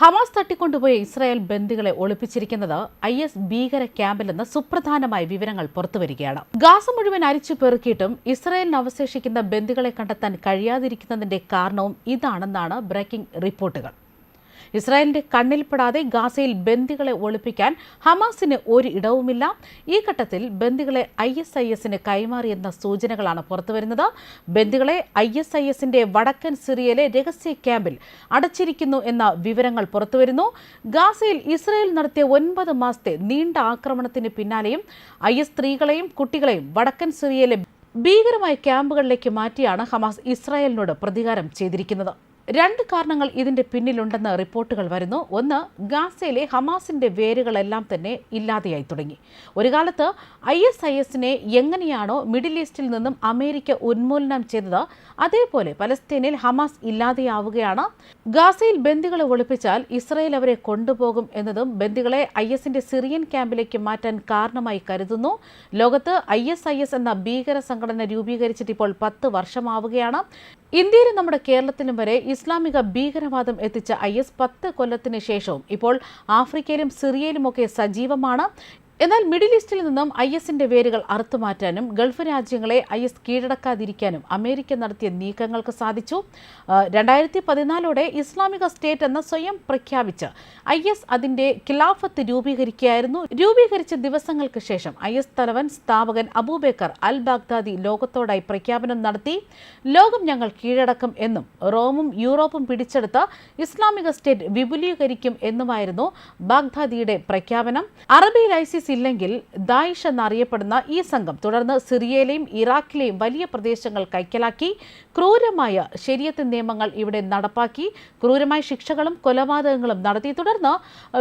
Hamas തട്ടിക്കൊണ്ടുപോയ Israel ബന്ദികളെ ഒളിപ്പിച്ചിരിക്കുന്നത് I S ഭീകര ക്യാമ്പിലെന്ന് സുപ്രധാനമായ വിവരങ്ങൾ പുറത്തുവരികയാണ്. ഗാസ മുഴുവൻ അരിച്ചു പെറുക്കിയിട്ടും ഇസ്രായേലിന് അവശേഷിക്കുന്ന ബന്ദികളെ കണ്ടെത്താൻ കഴിയാതിരിക്കുന്നതിന്റെ കാരണവും ഇതാണെന്നാണ് ബ്രേക്കിംഗ് റിപ്പോർട്ടുകൾ. ഇസ്രായേലിന്റെ കണ്ണിൽപ്പെടാതെ ഗാസയിൽ ബന്ദികളെ ഒളിപ്പിക്കാൻ ഹമാസിന് ഒരു ഇടവുമില്ല. ഈ ഘട്ടത്തിൽ ബന്ദികളെ ഐ എസ് ഐ എസിന് കൈമാറിയെന്ന സൂചനകളാണ് പുറത്തുവരുന്നത്. ബന്ദികളെ ഐ എസ് ഐ എസിന്റെ വടക്കൻ സിറിയയിലെ രഹസ്യ ക്യാമ്പിൽ അടച്ചിരിക്കുന്നു എന്ന വിവരങ്ങൾ പുറത്തുവരുന്നു. ഗാസയിൽ ഇസ്രായേൽ നടത്തിയ ഒൻപത് മാസത്തെ നീണ്ട ആക്രമണത്തിന് പിന്നാലെയും ഐ എസ് സ്ത്രീകളെയും കുട്ടികളെയും വടക്കൻ സിറിയയിലെ ഭീകരമായ ക്യാമ്പുകളിലേക്ക് മാറ്റിയാണ് ഹമാസ് ഇസ്രായേലിനോട് പ്രതികാരം ചെയ്തിരിക്കുന്നത്. രണ്ട് കാരണങ്ങൾ ഇതിന്റെ പിന്നിലുണ്ടെന്ന് റിപ്പോർട്ടുകൾ വരുന്നു. ഒന്ന് ഗാസയിലെ ഹമാസിന്റെ വേരുകളെല്ലാം തന്നെ ഇല്ലാതെയായി തുടങ്ങി. ഒരു കാലത്ത് ഐ എസ് ഐ എസിനെ എങ്ങനെയാണോ മിഡിൽ ഈസ്റ്റിൽ നിന്നും അമേരിക്ക ഉന്മൂലനം ചെയ്തത് അതേപോലെ പലസ്തീനിൽ ഹമാസ് ഇല്ലാതെയാവുകയാണ്. ഗാസയിൽ ബന്ദികളെ ഒളിപ്പിച്ചാൽ ഇസ്രയേൽ അവരെ കൊണ്ടുപോകും എന്നതും ബന്ദികളെ ഐ എസിന്റെ സിറിയൻ ക്യാമ്പിലേക്ക് മാറ്റാൻ കാരണമായി കരുതുന്നു. ലോകത്ത് ഐ എസ് ഐ എസ് എന്ന ഭീകര സംഘടന രൂപീകരിച്ചിട്ട് ഇപ്പോൾ പത്ത് വർഷമാവുകയാണ്. ഇന്ത്യയിലും നമ്മുടെ കേരളത്തിലും വരെ ഇസ്ലാമിക ഭീകരവാദം എത്തിച്ച ഐ എസ് പത്ത് കൊല്ലത്തിന് ശേഷവും ഇപ്പോൾ ആഫ്രിക്കയിലും സിറിയയിലുമൊക്കെ സജീവമാണ്. എന്നാൽ മിഡിൽ ഈസ്റ്റിൽ നിന്നും ഐ എസിന്റെ വേരുകൾ അറുത്തുമാറ്റാനും ഗൾഫ് രാജ്യങ്ങളെ ഐ എസ് കീഴടക്കാതിരിക്കാനും അമേരിക്ക നടത്തിയ നീക്കങ്ങൾക്ക് സാധിച്ചു. രണ്ടായിരത്തി പതിനാലോടെ ഇസ്ലാമിക സ്റ്റേറ്റ് എന്ന സ്വയം പ്രഖ്യാപിച്ച് ഐ എസ് അതിന്റെ ഖിലാഫത്ത് രൂപീകരിക്കുകയായിരുന്നു. രൂപീകരിച്ച ദിവസങ്ങൾക്ക് ശേഷം ഐ എസ് തലവൻ സ്ഥാപകൻ അബൂബേക്കർ അൽ ബാഗ്ദാദി ലോകത്തോടായി പ്രഖ്യാപനം നടത്തി. ലോകം ഞങ്ങൾ കീഴടക്കും എന്നും റോമും യൂറോപ്പും പിടിച്ചെടുത്ത് ഇസ്ലാമിക സ്റ്റേറ്റ് വിപുലീകരിക്കും എന്നുമായിരുന്നു ബാഗ്ദാദിയുടെ പ്രഖ്യാപനം. അറബിയിൽ ഐസിസ് ഇല്ലെങ്കിൽ ദായിഷ് എന്നറിയപ്പെടുന്ന ഈ സംഘം തുടർന്ന് സിറിയയിലെയും ഇറാഖിലെയും വലിയ പ്രദേശങ്ങൾ കൈക്കലാക്കി ക്രൂരമായ ശരിയത്ത് നിയമങ്ങൾ ഇവിടെ നടപ്പാക്കി ക്രൂരമായ ശിക്ഷകളും കൊലപാതകങ്ങളും നടത്തി. തുടർന്ന്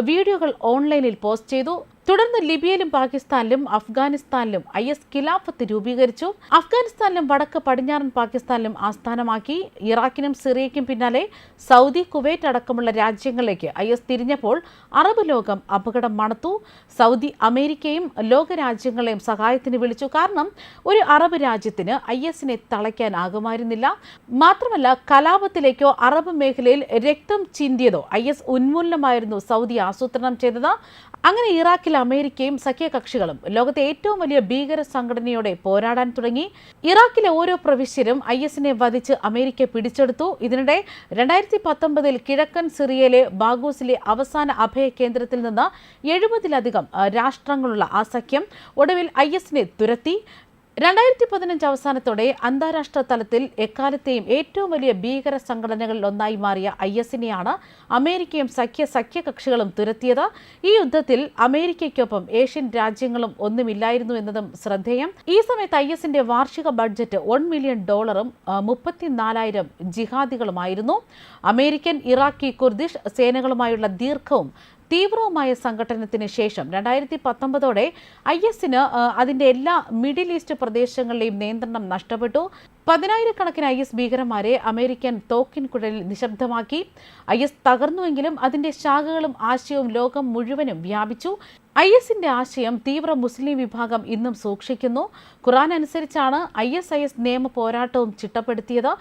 വീഡിയോകൾ ഓൺലൈനിൽ പോസ്റ്റ് ചെയ്തു. തുടർന്ന് ലിബിയയിലും പാകിസ്ഥാനിലും അഫ്ഗാനിസ്ഥാനിലും ഐ എസ് ഖിലാഫത്ത് രൂപീകരിച്ചു. അഫ്ഗാനിസ്ഥാനിലും വടക്ക് പടിഞ്ഞാറൻ പാകിസ്ഥാനിലും ആസ്ഥാനമാക്കി. ഇറാഖിനും സിറിയയ്ക്കും പിന്നാലെ സൗദി കുവൈറ്റ് അടക്കമുള്ള രാജ്യങ്ങളിലേക്ക് ഐ എസ് തിരിഞ്ഞപ്പോൾ അറബ് ലോകം അപകടം മണത്തു. സൗദി അമേരിക്കയും ലോകരാജ്യങ്ങളെയും സഹായത്തിന് വിളിച്ചു. കാരണം ഒരു അറബ് രാജ്യത്തിന് ഐ എസിനെ തളയ്ക്കാനാകുമായിരുന്നില്ല മാത്രമല്ല കലാപത്തിലേക്കോ അറബ് മേഖലയിൽ രക്തം ചിന്തിയതോ ഐ എസ് ഉന്മൂലനമായിരുന്നു സൗദി ആസൂത്രണം ചെയ്തത്. അങ്ങനെ ഇറാഖിൽ അമേരിക്കയും സഖ്യകക്ഷികളും ലോകത്തെ ഏറ്റവും വലിയ ഭീകര സംഘടനയോടെ പോരാടാൻ തുടങ്ങി. ഇറാഖിലെ ഓരോ പ്രവിശ്യരും ഐ എസിനെ വധിച്ച് അമേരിക്ക പിടിച്ചെടുത്തു. ഇതിനിടെ രണ്ടായിരത്തി പത്തൊമ്പതിൽ കിഴക്കൻ സിറിയയിലെ ബാഗൂസിലെ അവസാന അഭയ കേന്ദ്രത്തിൽ നിന്ന് എഴുപതിലധികം രാഷ്ട്രങ്ങളുള്ള ആ സഖ്യം ഒടുവിൽ ഐ എസിനെ തുരത്തി. രണ്ടായിരത്തി പതിനഞ്ച് അവസാനത്തോടെ അന്താരാഷ്ട്ര തലത്തിൽ എക്കാലത്തെയും ഏറ്റവും വലിയ ഭീകര സംഘടനകളിൽ ഒന്നായി മാറിയ ഐ എസിനെയാണ് അമേരിക്കയും സഖ്യ സഖ്യകക്ഷികളും തുരത്തിയത്. ഈ യുദ്ധത്തിൽ അമേരിക്കയ്ക്കൊപ്പം ഏഷ്യൻ രാജ്യങ്ങളും ഒന്നുമില്ലായിരുന്നു എന്നതും ശ്രദ്ധേയം. ഈ സമയത്ത് ഐ എസിന്റെ വാർഷിക ബഡ്ജറ്റ് വൺ മില്യൺ ഡോളറും മുപ്പത്തിനാലായിരം ജിഹാദികളുമായിരുന്നു. അമേരിക്കൻ ഇറാഖി കുർദിഷ് സേനകളുമായുള്ള ദീർഘവും തീവ്രവുമായ സംഘടനത്തിന് ശേഷം രണ്ടായിരത്തി പത്തൊമ്പതോടെ ഐ എസിന് അതിന്റെ എല്ലാ മിഡിൽ ഈസ്റ്റ് പ്രദേശങ്ങളിലെയും നിയന്ത്രണം നഷ്ടപ്പെട്ടു. പതിനായിരക്കണക്കിന് ഐ എസ് ഭീകരന്മാരെ അമേരിക്കൻ തോക്കിൻ കുഴലിൽ നിശബ്ദമാക്കി. ഐ എസ് തകർന്നുവെങ്കിലും അതിന്റെ ശാഖകളും ആശയവും ലോകം മുഴുവനും വ്യാപിച്ചു. ഐ എസിന്റെ ആശയം തീവ്ര മുസ്ലിം വിഭാഗം ഇന്നും സൂക്ഷിക്കുന്നു. ഖുറാൻ അനുസരിച്ചാണ് ഐ എസ് ഐ എസ് നിയമ പോരാട്ടവും ചിട്ടപ്പെടുത്തിയത്.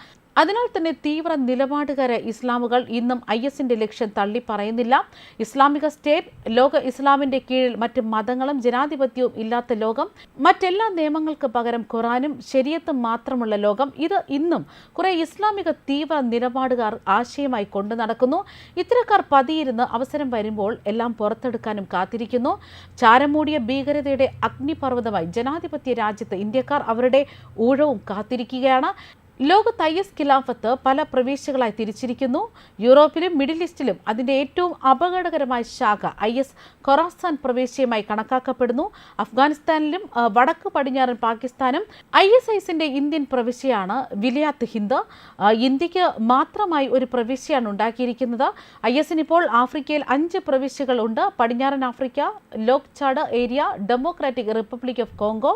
അതിനാൽ തന്നെ തീവ്ര നിലപാടുകാര ഇസ്ലാമുകൾ ഇന്നും ഐ എസിന്റെ ലക്ഷ്യം തള്ളി പറയുന്നില്ല. ഇസ്ലാമിക സ്റ്റേറ്റ് ലോക ഇസ്ലാമിന്റെ കീഴിൽ മറ്റ് മതങ്ങളും ജനാധിപത്യവും ഇല്ലാത്ത ലോകം മറ്റെല്ലാ നിയമങ്ങൾക്ക് പകരം ഖുറാനും ശരിയത്തും മാത്രമുള്ള ലോകം. ഇത് ഇന്നും കുറെ ഇസ്ലാമിക തീവ്ര നിലപാടുകാർ ആശയമായി കൊണ്ടു നടക്കുന്നു. ഇത്തരക്കാർ പതിയിരുന്ന് അവസരം വരുമ്പോൾ എല്ലാം പുറത്തെടുക്കാനും കാത്തിരിക്കുന്നു. ചാരമൂടിയ ഭീകരതയുടെ അഗ്നിപർവതമായി ജനാധിപത്യ രാജ്യത്ത് ഇന്ത്യക്കാർ അവരുടെ ഊഴവും കാത്തിരിക്കുകയാണ്. ലോകത്ത് ഐ എസ് ഖിലാഫത്ത് പല പ്രവിശ്യകളായി തിരിച്ചിരിക്കുന്നു. യൂറോപ്പിലും മിഡിൽ ഈസ്റ്റിലും അതിന്റെ ഏറ്റവും അപകടകരമായ ശാഖ ഐ എസ് ഖൊറാസാൻ പ്രവേശ്യമായി കണക്കാക്കപ്പെടുന്നു. അഫ്ഗാനിസ്ഥാനിലും വടക്ക് പടിഞ്ഞാറൻ പാകിസ്ഥാനും ഐ എസ് ഐസിന്റെ ഇന്ത്യൻ പ്രവിശ്യയാണ് വിലയാത്ത് ഹിന്ദ്. ഇന്ത്യയ്ക്ക് മാത്രമായി ഒരു പ്രവിശ്യയാണ് ഉണ്ടാക്കിയിരിക്കുന്നത്. ഐ എസിന് ഇപ്പോൾ ആഫ്രിക്കയിൽ അഞ്ച് പ്രവിശ്യകളുണ്ട് പടിഞ്ഞാറൻ Africa lake Chad area Democratic Republic of Congo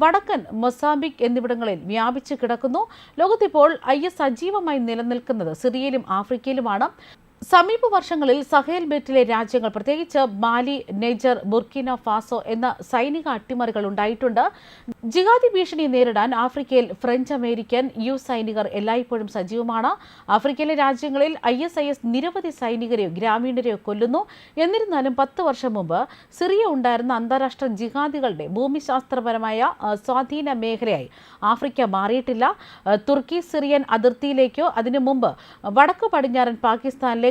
വടക്കൻ മൊസാംബിക് എന്നിവിടങ്ങളിൽ വ്യാപിച്ചു കിടക്കുന്നു. ലോകത്തിപ്പോൾ ഐ എസ് സജീവമായി നിലനിൽക്കുന്നത് സിറിയയിലും ആഫ്രിക്കയിലുമാണ്. സമീപ വർഷങ്ങളിൽ സഹേൽ ബെറ്റിലെ രാജ്യങ്ങൾ പ്രത്യേകിച്ച് മാലി നെജർ ബുർക്കിന ഫാസോ എന്ന സൈനിക അട്ടിമറികൾ ഉണ്ടായിട്ടുണ്ട്. ജിഹാദി ഭീഷണി നേരിടാൻ ആഫ്രിക്കയിൽ ഫ്രഞ്ച് അമേരിക്കൻ യു സൈനികർ എല്ലായ്പ്പോഴും സജീവമാണ്. ആഫ്രിക്കയിലെ രാജ്യങ്ങളിൽ ഐ എസ് ഐ എസ് നിരവധി സൈനികരെയോ ഗ്രാമീണരെയോ കൊല്ലുന്നു. എന്നിരുന്നാലും പത്ത് വർഷം മുമ്പ് സിറിയ ഉണ്ടായിരുന്ന അന്താരാഷ്ട്ര ജിഹാദികളുടെ ഭൂമിശാസ്ത്രപരമായ സ്വാധീന മേഖലയായി. ആഫ്രിക്ക മാറിയിട്ടില്ല. തുർക്കി സിറിയൻ അതിർത്തിയിലേക്കോ അതിനു മുമ്പ് വടക്കു പടിഞ്ഞാറൻ പാകിസ്ഥാനിലെ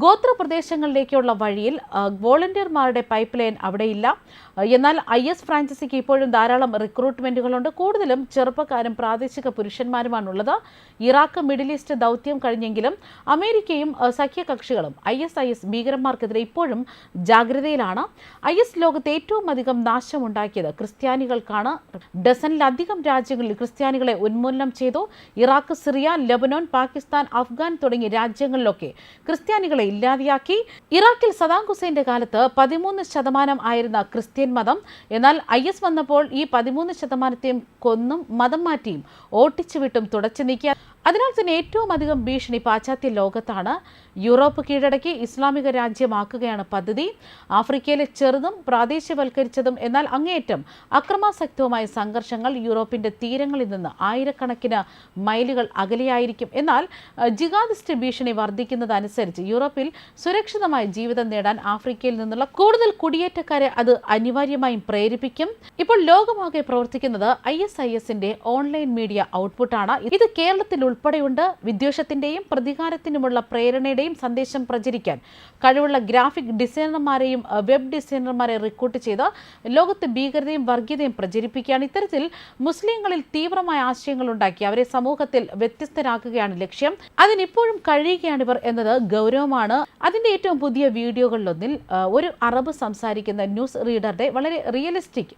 ഗോത്ര പ്രദേശങ്ങളിലേക്കുള്ള വഴിയിൽ വോളണ്ടിയർമാരുടെ പൈപ്പ് ലൈൻ അവിടെയില്ല. എന്നാൽ ഐ എസ് ഫ്രാഞ്ചൈസിക്ക് ഇപ്പോഴും ധാരാളം റിക്രൂട്ട്മെന്റുകളുണ്ട് കൂടുതലും ചെറുപ്പക്കാരും പ്രാദേശിക പുരുഷന്മാരുമാണുള്ളത്. ഇറാഖ് മിഡിൽ ഈസ്റ്റ് ദൗത്യം കഴിഞ്ഞെങ്കിലും അമേരിക്കയും സഖ്യകക്ഷികളും ഐ എസ് ഐ എസ് ഭീകരന്മാർക്കെതിരെ ഇപ്പോഴും ജാഗ്രതയിലാണ്. ഐ എസ് ലോകത്ത് ഏറ്റവും അധികം നാശമുണ്ടാക്കിയത് ക്രിസ്ത്യാനികൾക്കാണ്. ഡസനിലധികം രാജ്യങ്ങളിൽ ക്രിസ്ത്യാനികളെ ഉന്മൂലനം ചെയ്തു. Iraq Syria Lebanon Pakistan Afghan തുടങ്ങിയ രാജ്യങ്ങളിലൊക്കെ ക്രിസ്ത്യാനികളെ ഇല്ലാതെയാക്കി ഇറാഖിൽ സദാം ഹുസൈന്റെ കാലത്ത് പതിമൂന്ന് ശതമാനം ആയിരുന്ന ക്രിസ്ത്യൻ മതം. എന്നാൽ ഐ എസ് വന്നപ്പോൾ ഈ പതിമൂന്ന് ശതമാനത്തെയും കൊന്നും മതം മാറ്റിയും ഓട്ടിച്ചു വിട്ടും തുടച്ചു നീക്കിയ അതിനാൽ തന്നെ ഏറ്റവും അധികം ഭീഷണി പാശ്ചാത്യ ലോകത്താണ് യൂറോപ്പ് കീഴടക്കി ഇസ്ലാമിക രാജ്യമാക്കുകയാണ് പദ്ധതി. ആഫ്രിക്കയിലെ ചെറുതും പ്രാദേശികവൽക്കരിച്ചതും എന്നാൽ അങ്ങേയറ്റം അക്രമാസക്തവുമായ സംഘർഷങ്ങൾ യൂറോപ്പിന്റെ തീരങ്ങളിൽ നിന്ന് ആയിരക്കണക്കിന് മൈലുകൾ അകലെയായിരിക്കും. എന്നാൽ ജിഹാദിസ്റ്റ് ഭീഷണി വർദ്ധിക്കുന്നതനുസരിച്ച് യൂറോപ്പിൽ സുരക്ഷിതമായ ജീവിതം നേടാൻ ആഫ്രിക്കയിൽ നിന്നുള്ള കൂടുതൽ കുടിയേറ്റക്കാരെ അത് അനിവാര്യമായും പ്രേരിപ്പിക്കും. ഇപ്പോൾ ലോകമാകെ പ്രവർത്തിക്കുന്നത് ഐ എസ് ഐ എസിന്റെ ഓൺലൈൻ മീഡിയ ഔട്ട്പുട്ടാണ്. ഇത് കേരളത്തിൽ ഉൾപ്പെടെയുണ്ട്. വിദ്വേഷത്തിന്റെയും പ്രതികാരത്തിനുമുള്ള പ്രേരണയുടെയും സന്ദേശം പ്രചരിക്കാൻ. കഴിവുള്ള ഗ്രാഫിക് ഡിസൈനർമാരെയും വെബ് ഡിസൈനർമാരെ റിക്രൂട്ട് ചെയ്ത് ലോകത്ത് ഭീകരതയും വർഗീയതയും പ്രചരിപ്പിക്കുകയാണ്. ഇത്തരത്തിൽ മുസ്ലിങ്ങളിൽ തീവ്രമായ ആശയങ്ങൾ ഉണ്ടാക്കി. അവരെ സമൂഹത്തിൽ വ്യത്യസ്തരാക്കുകയാണ് ലക്ഷ്യം. അതിനിപ്പോഴും കഴിയുകയാണിവർ എന്നത് ഗൗരവമാണ്. അതിന്റെ ഏറ്റവും പുതിയ വീഡിയോകളിലൊന്നിൽ ഒരു അറബ് സംസാരിക്കുന്ന ന്യൂസ് റീഡറുടെ വളരെ realistic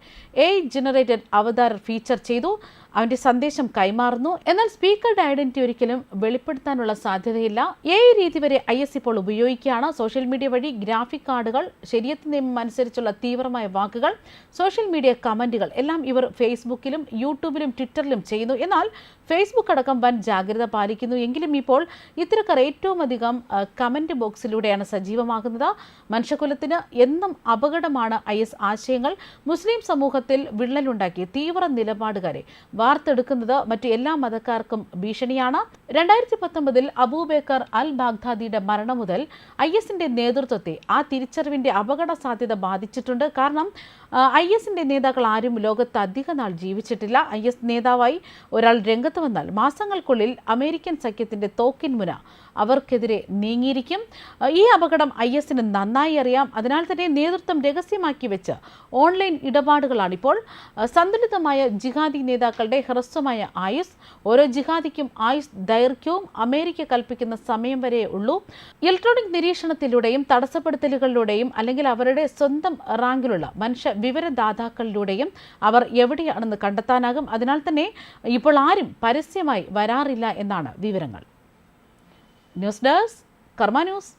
A generated avatar feature ചെയ്തു. അവന്റെ സന്ദേശം കൈമാറുന്നു. എന്നാൽ സ്പീക്കറുടെ ഐഡന്റിറ്റി ഒരിക്കലും വെളിപ്പെടുത്താനുള്ള സാധ്യതയില്ല. ഏ രീതി വരെ ഐ എസ് ഇപ്പോൾ ഉപയോഗിക്കുകയാണ്. സോഷ്യൽ മീഡിയ വഴി ഗ്രാഫിക് കാർഡുകൾ ശരിയത്ത് നിയമം അനുസരിച്ചുള്ള തീവ്രമായ വാക്കുകൾ സോഷ്യൽ മീഡിയ കമന്റുകൾ എല്ലാം ഇവർ ഫേസ്ബുക്കിലും യൂട്യൂബിലും ട്വിറ്ററിലും ചെയ്യുന്നു. എന്നാൽ ഫേസ്ബുക്ക് അടക്കം വൻ ജാഗ്രത പാലിക്കുന്നു. എങ്കിലും ഇപ്പോൾ ഇത്തരക്കാർ ഏറ്റവും അധികം കമന്റ് ബോക്സിലൂടെയാണ് സജീവമാകുന്നത്. മനുഷ്യകുലത്തിന് എന്നും അപകടമാണ് ഐ എസ് ആശയങ്ങൾ. മുസ്ലിം സമൂഹത്തിൽ വിള്ളലുണ്ടാക്കി. തീവ്ര നിലപാടുകാരെ വാർത്തെടുക്കുന്നത് മറ്റു എല്ലാ മതക്കാർക്കും ഭീഷണിയാണ്. രണ്ടായിരത്തി പത്തൊമ്പതിൽ അബൂബേക്കർ അൽ ബാഗ്ദാദിയുടെ മരണം മുതൽ ഐ എസിന്റെ നേതൃത്വത്തെ ആ തിരിച്ചറിവിന്റെ അപകട സാധ്യത ബാധിച്ചിട്ടുണ്ട്. കാരണം ഐ എസിന്റെ നേതാക്കൾ ആരും ലോകത്ത് അധിക നാൾ ജീവിച്ചിട്ടില്ല. ഐ എസ് നേതാവായി ഒരാൾ രംഗത്ത് വന്നാൽ മാസങ്ങൾക്കുള്ളിൽ അമേരിക്കൻ സഖ്യത്തിന്റെ തോക്കിൻ മുന അവർക്കെതിരെ നീങ്ങിയിരിക്കും. ഈ അപകടം ഐ എസിന് നന്നായി അറിയാം. അതിനാൽ തന്നെ നേതൃത്വം രഹസ്യമാക്കി വെച്ച് ഓൺലൈൻ ഇടപാടുകളാണിപ്പോൾ. സന്തുലിതമായ ജിഹാദി നേതാക്കളുടെ ഹ്രസ്വമായ ആയുസ് ഓരോ ജിഹാദിക്കും ആയുസ് ദൈർഘ്യവും അമേരിക്ക കൽപ്പിക്കുന്ന സമയം വരെ ഉള്ളൂ. ഇലക്ട്രോണിക് നിരീക്ഷണത്തിലൂടെയും തടസ്സപ്പെടുത്തലുകളിലൂടെയും അല്ലെങ്കിൽ അവരുടെ സ്വന്തം റാങ്കിലുള്ള മനുഷ്യ വിവരദാതാക്കളിലൂടെയും അവർ എവിടെയാണെന്ന് കണ്ടെത്താനാകും. അതിനാൽ തന്നെ ഇപ്പോൾ ആരും പരസ്യമായി വരാറില്ല എന്നാണ് വിവരങ്ങൾ. News desk Karma news.